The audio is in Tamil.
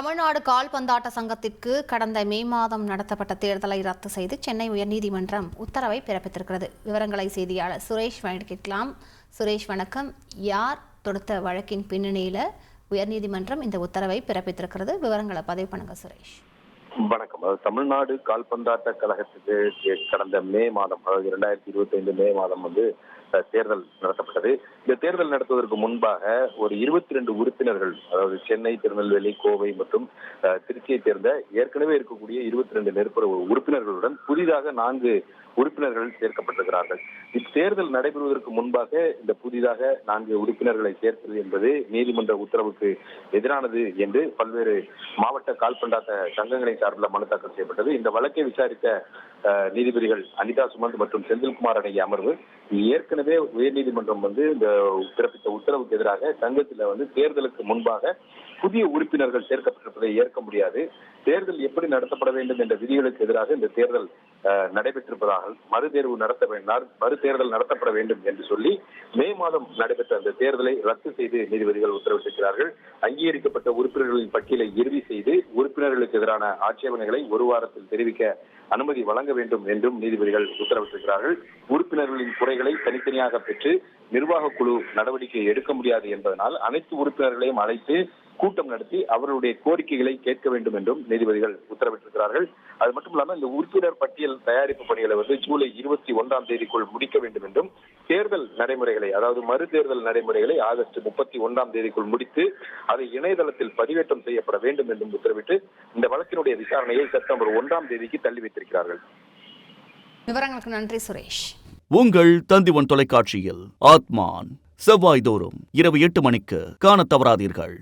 தமிழ்நாடு கால்பந்தாட்ட சங்கத்திற்கு கடந்த மே மாதம் நடத்தப்பட்ட தேர்தலை ரத்து செய்து சென்னை உயர்நீதிமன்றம் உத்தரவை பிறப்பித்திருக்கிறது. விவரங்களை செய்தியாளர் சுரேஷ் கேட்கலாம். சுரேஷ் வணக்கம். யார் தொடுத்த வழக்கின் பின்னணியில் உயர்நீதிமன்றம் இந்த உத்தரவை பிறப்பித்திருக்கிறது? விவரங்களை பதிவு பண்ணுங்க சுரேஷ். வணக்கம். அதாவது தமிழ்நாடு கால்பந்தாட்ட கழகத்துக்கு கடந்த மே மாதம் அதாவது இரண்டாயிரத்தி இருபத்தி ஐந்து மே மாதம் வந்து தேர்தல் நடத்தப்பட்டது. இந்த தேர்தல் நடத்துவதற்கு முன்பாக ஒரு இருபத்தி ரெண்டு உறுப்பினர்கள் அதாவது சென்னை திருநெல்வேலி கோவை மற்றும் திருச்சியைச் சேர்ந்த ஏற்கனவே இருக்கக்கூடிய இருபத்தி ரெண்டு நெருப்புற உறுப்பினர்களுடன் புதிதாக நான்கு உறுப்பினர்கள் சேர்க்கப்பட்டிருக்கிறார்கள். இத்தேர்தல் நடைபெறுவதற்கு முன்பாக இந்த புதிதாக நான்கு உறுப்பினர்களை சேர்த்தது என்பது நீதிமன்ற உத்தரவுக்கு எதிரானது என்று பல்வேறு மாவட்ட கால்பந்தாட்ட சங்கங்களின் சார்பில் மனு தாக்கல் செய்யப்பட்டது. இந்த வழக்கை விசாரித்த நீதிபதிகள் அனிதா சுமந்த் மற்றும் செந்தில்குமார் அடங்கிய அமர்வு ஏற்கனவே உயர்நீதிமன்றம் வந்து இந்த பிறப்பித்த உத்தரவுக்கு எதிராக சங்கத்தில் வந்து தேர்தலுக்கு முன்பாக புதிய உறுப்பினர்கள் சேர்க்கப்பட்டிருப்பதை ஏற்க முடியாது. தேர்தல் எப்படி நடத்தப்பட வேண்டும் என்ற விதிகளுக்கு எதிராக இந்த தேர்தல் நடைபெற்றிருப்பதாக மறு தேர்வு நடத்த வேண்டாம் மறு தேர்தல் நடத்தப்பட வேண்டும் என்று சொல்லி மே மாதம் நடைபெற்ற அந்த தேர்தலை ரத்து செய்து நீதிபதிகள் உத்தரவிட்டிருக்கிறார்கள். அங்கீகரிக்கப்பட்ட உறுப்பினர்களின் பட்டியலை இறுதி செய்து உறுப்பினர்களுக்கு எதிரான ஆட்சேபனைகளை ஒரு வாரத்தில் தெரிவிக்க அனுமதி வழங்க வேண்டும் என்றும் நீதிபதிகள் உத்தரவிட்டிருக்கிறார்கள். உறுப்பினர்களின் குறைகளை தனித்தனியாக பெற்று நிர்வாக குழு நடவடிக்கை எடுக்க முடியாது என்பதனால் அனைத்து உறுப்பினர்களையும் அழைத்து கூட்டம் நடத்தி அவர்களுடைய கோரிக்கைகளை கேட்க வேண்டும் என்றும் நீதிபதிகள் உத்தரவிட்டிருக்கிறார்கள். அது மட்டும் இல்லாமல் இந்த உறுப்பினர் பட்டியல் தயாரிப்பு பணிகளை வந்து ஜூலை இருபத்தி ஒன்றாம் தேதிக்குள் முடிக்க வேண்டும் என்றும் தேர்தல் நடைமுறைகளை அதாவது மறு தேர்தல் நடைமுறைகளை ஆகஸ்ட் முப்பத்தி ஒன்றாம் தேதிக்குள் முடித்து அதை இணையதளத்தில் பதிவேற்றம் செய்யப்பட வேண்டும் என்றும் உத்தரவிட்டு இந்த வழக்கினுடைய விசாரணையை செப்டம்பர் ஒன்றாம் தேதிக்கு தள்ளி வைத்திருக்கிறார்கள். விவரங்களுக்கு நன்றி சுரேஷ். உங்கள் தந்திவன் தொலைக்காட்சியில் ஆத்மான். செவ்வாய்தோறும் இரவு எட்டு மணிக்கு காணத் தவறாதீர்கள்.